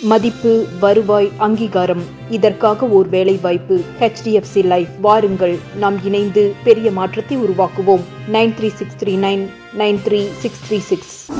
மதிப்பு வருவாய் அங்கீகாரம். இதற்காக ஓர் வேலை வாய்ப்பு ஹெச்டிஎஃப்சி லைஃப் வாருங்கள். நாம் இணைந்து பெரிய மாற்றத்தை உருவாக்குவோம். Nine three six three nine nine three six three six.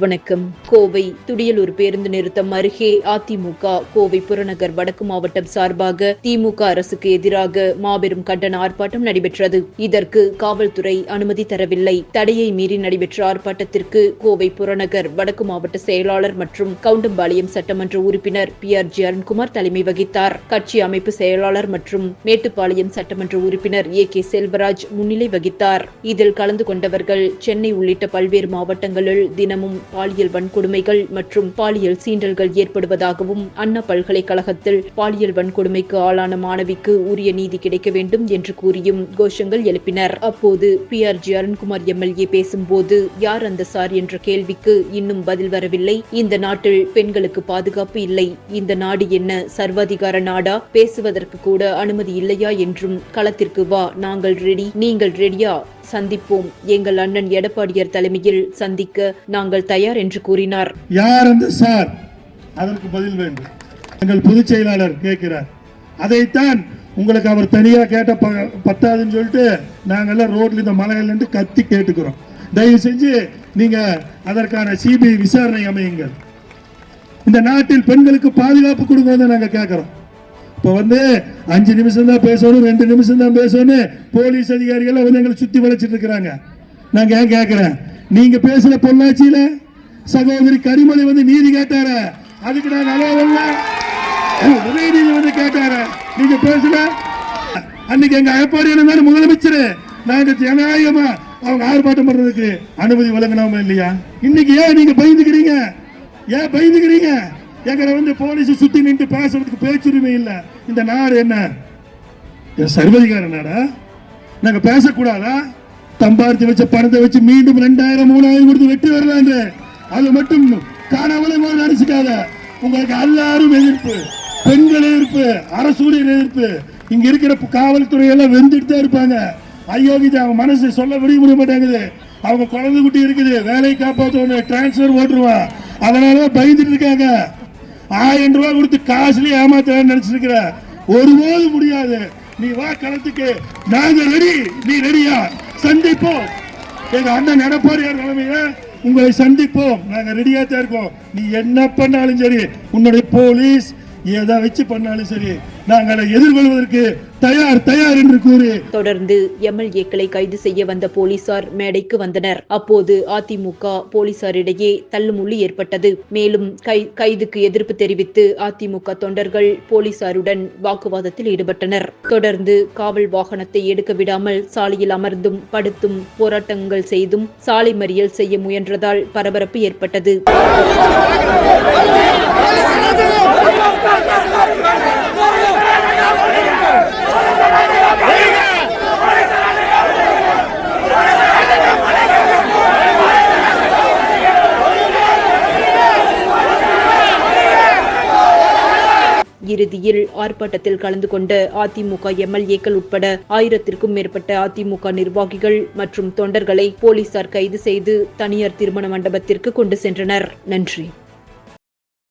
வணக்கம். கோவை துடியலூர் பேருந்து நிறுத்தம் அருகே அதிமுக கோவை புறநகர் வடக்கு மாவட்டம் சார்பாக திமுக அரசுக்கு எதிராக மாபெரும் கண்டன ஆர்ப்பாட்டம் நடைபெற்றது. இதற்கு காவல்துறை அனுமதி தரவில்லை. தடையை மீறி நடைபெற்ற ஆர்ப்பாட்டத்திற்கு கோவை புறநகர் வடக்கு மாவட்ட செயலாளர் மற்றும் கவுண்டம்பாளையம் சட்டமன்ற உறுப்பினர் பி ஆர் ஜி அருண்குமார் தலைமை வகித்தார். கட்சி அமைப்பு செயலாளர் மற்றும் மேட்டுப்பாளையம் சட்டமன்ற உறுப்பினர் ஏ கே செல்வராஜ் முன்னிலை வகித்தார். இதில் கலந்து கொண்டவர்கள் சென்னை உள்ளிட்ட பல்வேறு மாவட்டங்களில் தினமும் பாலியல் வன்கொடுமைகள் மற்றும் பாலியல் சீண்டல்கள் ஏற்படுவதாகவும் அண்ணா பல்கலைக்கழகத்தில் பாலியல் வன்கொடுமைக்கு ஆளான மாணவிக்கு உரிய நீதி கிடைக்க வேண்டும் என்று கூறியும் கோஷங்கள் எழுப்பினர். அப்போது P R G Arunkumar MLA பேசும்போது யார் அந்த சார்? என்ற கேள்விக்கு இன்னும் பதில் வரவில்லை. இந்த நாட்டில் பெண்களுக்கு பாதுகாப்பு இல்லை. இந்த நாடு என்ன? சர்வாதிகார நாடா? பேசுவதற்கு கூட அனுமதி இல்லையா? என்றும் களத்திற்கு வா நாங்கள் ரெடி நீங்கள் ரெடியா சந்திப்போம். எங்கள் அண்ணன் எடப்பாடியார் தலைமையில் சந்திக்க நாங்கள் தயார் என்று கூறினார். யார் அந்த சார்? அதற்கு பதில் வேண்டும். எங்கள் பொதுச் செயலாளர் கேட்கிறார். அதைத்தான் உங்களுக்கு அவர் தனியா கேட்ட ப- பத்தாதுன்னு சொல்லிட்டு நாங்கெல்லாம் ரோட்ல இந்த மலைகள்லேருந்து கத்தி கேட்டுக்கிறோம். தயவு செஞ்சு நீங்க அதற்கான சிபிஐ விசாரணை அமையுங்கள். இந்த நாட்டில் பெண்களுக்கு பாதுகாப்பு கொடுங்க நாங்கள் கேட்கிறோம். இப்போ வந்து அஞ்சு நிமிஷம் தான் பேசணும் ரெண்டு நிமிஷம் தான் பேசணும் போலீஸ் அதிகாரிகள் வந்து எங்களை சுற்றி வளைச்சிட்டு இருக்கிறாங்க. நாங்கள் ஏன் கேட்குறேன் நீங்கள் பேசுகிற பொள்ளாச்சியில் சகோதரி கரிமலை வந்து நீதி கேட்டார. அதுக்கு நான் நல்லா வரல. உதயநிதி வந்து கேட்டார. நீங்க பேசல அன்னைக்கு எங்க எடப்பாடி என்ன முதலமைச்சர் நாங்க ஜனநாயகமா அவங்க ஆர்ப்பாட்டம் பண்றதுக்கு அனுமதி வழங்கினோமா இல்லையா? இன்னைக்கு ஏன் நீங்க பயந்துக்கிறீங்க? ஏன் பயந்துக்கிறீங்க? எங்களை வந்து போலீஸ் சுத்தி நின்று பேசுறதுக்கு பேச்சுரிமை இல்லை. இந்த நாடு என்ன? என் சர்வதிகார நாடா? நாங்க பேசக்கூடாதா? தம்பார்த்தி வச்ச பணத்தை வச்சு மீண்டும் ரெண்டாயிரம் மூணாயிரம் கொடுத்து வெட்டி வரலாங்க அது மட்டும் காணாமலே போது நினைச்சுக்காத உங்களுக்கு எல்லாரும் எதிர்ப்பு. பெண்கள் எதிர்ப்பு அரசுடைய எதிர்ப்பு. இங்க இருக்கிற காவல்துறை எல்லாம் வெந்துட்டு தான் இருப்பாங்க. அயோக்கிய அவங்க மனசு சொல்ல விட முடிய மாட்டாங்குது. அவங்க குழந்தை குட்டி இருக்குது. வேலையை காப்பாற்றணும் டிரான்ஸ்ஃபர் ஓட்டுருவான் அதனால பயந்துட்டு இருக்காங்க. ஆயிரம் ரூபாய் கொடுத்து காசுலயே ஏமாத்தலாம்னு நினைச்சிருக்கிற ஒருபோது முடியாது. நீ வா களத்துக்கு. நாங்க ரெடி நீ ரெடியா சந்திப்போம். எங்க அண்ணன் எடப்பாடியார் தலைமையில உங்களை சந்திப்போம். நாங்க ரெடியா தான் இருக்கோம். நீ என்ன பண்ணாலும் சரி உன்னுடைய போலீஸ் எதை வச்சு பண்ணாலும் சரி நாங்கள் எதிர்கொள்வதற்கு தயார் தயார் என்று கூறி தொடர்ந்து எம்எல்ஏக்களை கைது செய்ய வந்த போலீசார் மேடைக்கு வந்தனர். அப்போது அதிமுக போலீசாரிடையே தள்ளுமுள்ளு ஏற்பட்டது. மேலும் கை கைதுக்கு எதிர்ப்பு தெரிவித்து அதிமுக தொண்டர்கள் போலீசாருடன் வாக்குவாதத்தில் ஈடுபட்டனர். தொடர்ந்து காவல் வாகனத்தை எடுக்க விடாமல் சாலையில் அமர்ந்தும் படுத்தும் போராட்டங்கள் செய்தும் சாலை மறியல் செய்ய முயன்றதால் பரபரப்பு ஏற்பட்டது. இறுதியில் ஆர்ப்பாட்டத்தில் கலந்து கொண்ட அதிமுக எம்எல்ஏக்கள் உட்பட ஆயிரத்திற்கும் மேற்பட்ட அதிமுக நிர்வாகிகள் மற்றும் தொண்டர்களை போலீசார் கைது செய்து தனியார் திருமண மண்டபத்திற்கு கொண்டு சென்றனர். நன்றி.